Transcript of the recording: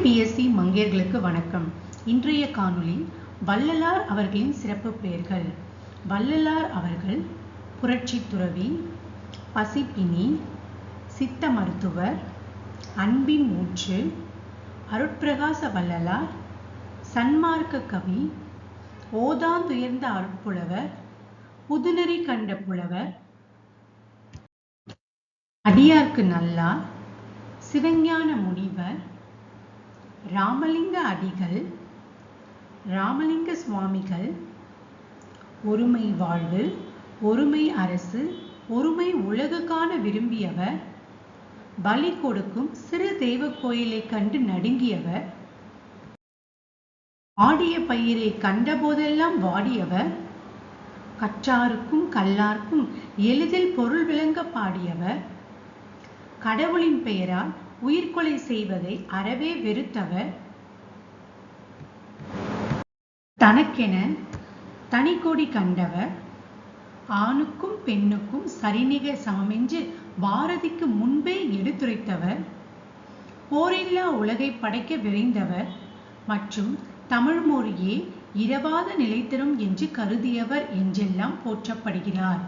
TNPSC மங்கையர்களுக்கு வணக்கம். இன்றைய காணொளி வள்ளலார் அவர்களின் சிறப்பு பெயர்கள். வள்ளலார் அவர்கள் புரட்சி துறவி பசிப்பினி சித்த மருத்துவர் அன்பின் ஊற்று அருட்பிரகாச வள்ளலார் சன்மார்க்க கவி ஓதாந்துயர்ந்த அருட்புலவர் புதுநெறி கண்ட புலவர் அடியார்க்கு நல்லார் சிவஞான முனிவர் ராமலிங்க அடிகள் ராமலிங்க சுவாமிகள் ஒருமை வாழ்வு ஒருமை அரசு ஒருமை உலகு காண விரும்பியவர் பலி கொடுக்கும் சிறு தெய்வ கோயிலை கண்டு நடுங்கியவர் ஆடிய பயிரை கண்டபோதெல்லாம் வாடியவர் கற்றாருக்கும் கல்லார்க்கும் எளிதில் பொருள் விளங்க பாடியவர் கடவுளின் பெயரால் உயிர்கொலை செய்வதை அறவே வெறுத்தவர். தனக்கென தனிக்கொடி கண்டவர். ஆணுக்கும் பெண்ணுக்கும் சரிநிகர் சமமென்று பாரதிக்கு முன்பே எடுத்துரைத்தவர். போரில்லா உலகை படைக்க விரைந்தவர் மற்றும் தமிழ் மொழியே இரவாத நிலைத்தரும் என்று கருதியவர் என்றெல்லாம் போற்றப்படுகிறார்.